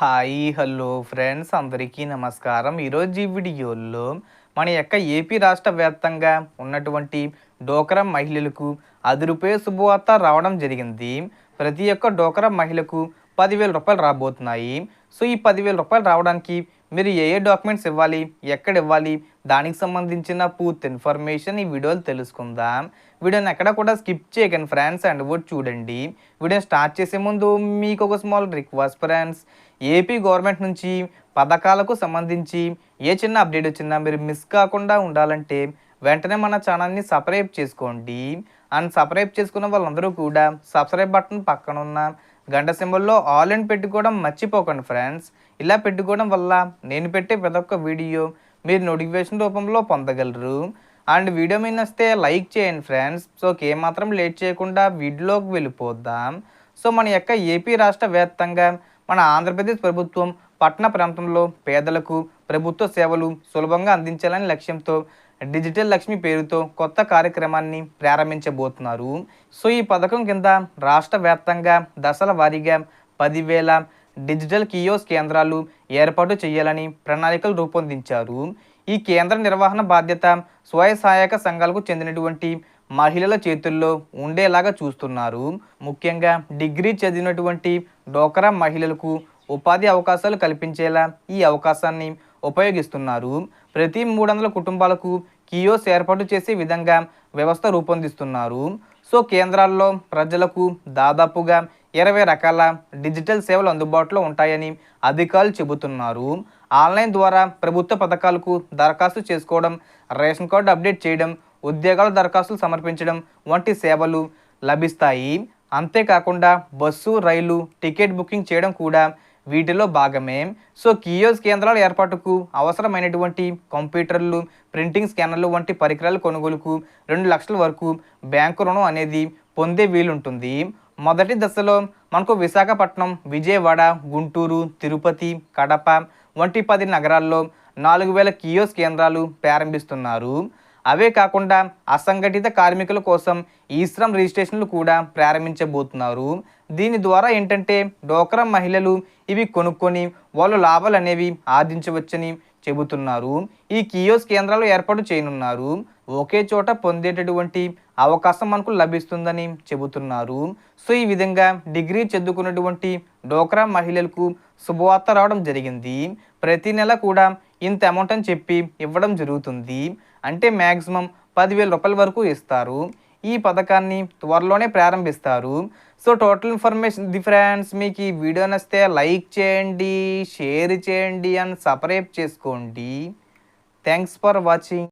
Hi hello friends అందరికీ నమస్కారం. ఈరోజు ఈ వీడియోలో మన యొక్క ఏపీ రాష్ట్ర వ్యాప్తంగా ఉన్నటువంటి డోకరా మహిళలకు అది రూపాయ శుభవార్త రావడం జరిగింది. ప్రతి ఒక్క డోకరా మహిళకు పదివేల రూపాయలు రాబోతున్నాయి. సో ఈ పదివేల రూపాయలు రావడానికి మీరు ఏ ఏ డాక్యుమెంట్స్ ఇవ్వాలి ఎక్కడ ఇవ్వాలి దానికి సంబంధించిన పూర్తి ఇన్ఫర్మేషన్ ఈ వీడియోలు తెలుసుకుందాం. వీడియోని ఎక్కడ కూడా స్కిప్ చేయకండి ఫ్రెండ్స్ అండ్ వర్డ్ చూడండి. వీడియో స్టార్ట్ చేసే ముందు మీకు ఒక small request friends AP government నుంచి పథకాలకు సంబంధించి ఏ చిన్న అప్డేట్ వచ్చినా మీరు మిస్ కాకుండా ఉండాలంటే వెంటనే మన ఛానల్ని సబ్స్క్రైబ్ చేసుకోండి. అండ్ సబ్స్క్రైబ్ చేసుకున్న వాళ్ళందరూ కూడా సబ్స్క్రైబ్ బటన్ పక్కన ఉన్న గంట సింబల్లో ఆల్ అండ్ పెట్టుకోవడం మర్చిపోకండి ఫ్రెండ్స్ ఇలా పెట్టుకోవడం వల్ల నేను పెట్టే ప్రతి ఒక్క వీడియో మీరు నోటిఫికేషన్ రూపంలో పొందగలరు. అండ్ వీడియో మీద వస్తే లైక్ చేయండి ఫ్రెండ్స్ సో ఏమాత్రం లేట్ చేయకుండా వీడియోకి వెళ్ళిపోద్దాం సో మన యొక్క ఏపీ రాష్ట్ర వ్యాప్తంగా మన ఆంధ్రప్రదేశ్ ప్రభుత్వం పట్టణ ప్రాంతంలో పేదలకు ప్రభుత్వ సేవలు సులభంగా అందించాలని లక్ష్యంతో డిజిటల్ లక్ష్మి పేరుతో కొత్త కార్యక్రమాన్ని ప్రారంభించబోతున్నారు. సో ఈ పథకం కింద రాష్ట్ర వ్యాప్తంగా దశల వారీగా పదివేల డిజిటల్ కియోస్ కేంద్రాలు ఏర్పాటు చేయాలని ప్రణాళికలు రూపొందించారు. ఈ కేంద్ర నిర్వహణ బాధ్యత స్వయ సహాయక సంఘాలకు చెందినటువంటి మహిళల చేతుల్లో ఉండేలాగా చూస్తున్నారు. ముఖ్యంగా డిగ్రీ చదివినటువంటి డోకరా మహిళలకు ఉపాధి అవకాశాలు కల్పించేలా ఈ అవకాశాన్ని ఉపయోగిస్తున్నారు. ప్రతి మూడు వందల కుటుంబాలకు కియోస్ ఏర్పాటు చేసే విధంగా వ్యవస్థ రూపొందిస్తున్నారు. సో కేంద్రాల్లో ప్రజలకు దాదాపుగా ఇరవై రకాల డిజిటల్ సేవలు అందుబాటులో ఉంటాయని అధికారులు చెబుతున్నారు. ఆన్లైన్ ద్వారా ప్రభుత్వ పథకాలకు దరఖాస్తు చేసుకోవడం రేషన్ కార్డు అప్డేట్ చేయడం ఉద్యోగాల దరఖాస్తులు సమర్పించడం వంటి సేవలు లభిస్తాయి. అంతేకాకుండా బస్సు రైలు టికెట్ బుకింగ్ చేయడం కూడా వీటిలో భాగమే. సో కియోస్ కేంద్రాల ఏర్పాటుకు అవసరమైనటువంటి కంప్యూటర్లు ప్రింటింగ్ స్కానర్లు వంటి పరికరాల కొనుగోలుకు రెండు లక్షల వరకు బ్యాంకు రుణం అనేది పొందే వీలుంటుంది. మొదటి దశలో మనకు విశాఖపట్నం విజయవాడ గుంటూరు తిరుపతి కడప వంటి పది నగరాల్లో నాలుగు వేల కియోస్ కేంద్రాలు ప్రారంభిస్తున్నారు. అవే కాకుండా అసంఘటిత కార్మికుల కోసం ఈ శ్రమ్ రిజిస్ట్రేషన్లు కూడా ప్రారంభించబోతున్నారు. దీని ద్వారా ఏంటంటే డోక్రా మహిళలు ఇవి కొనుక్కొని వాళ్ళు లాభాలు అనేవి ఆర్జించవచ్చని చెబుతున్నారు. ఈ కియోస్ కేంద్రాలు ఏర్పాటు చేయనున్నారు. ఒకే చోట పొందేటటువంటి అవకాశం మనకు లభిస్తుందని చెబుతున్నారు. సో ఈ విధంగా డిగ్రీ చదువుకున్నటువంటి డోక్రా మహిళలకు శుభవార్త రావడం జరిగింది. ప్రతి నెల కూడా ఇంత అమౌంట్ అని చెప్పి ఇవ్వడం జరుగుతుంది. అంటే మ్యాక్సిమం పదివేల రూపాయల వరకు ఇస్తారు. ఈ పథకాన్ని త్వరలోనే ప్రారంభిస్తారు. So total information the friends మీకు ఈ వీడియో నచ్చితే లైక్ చేయండి షేర్ చేయండి అండ్ సబ్స్క్రైబ్ చేసుకోండి. Thanks for watching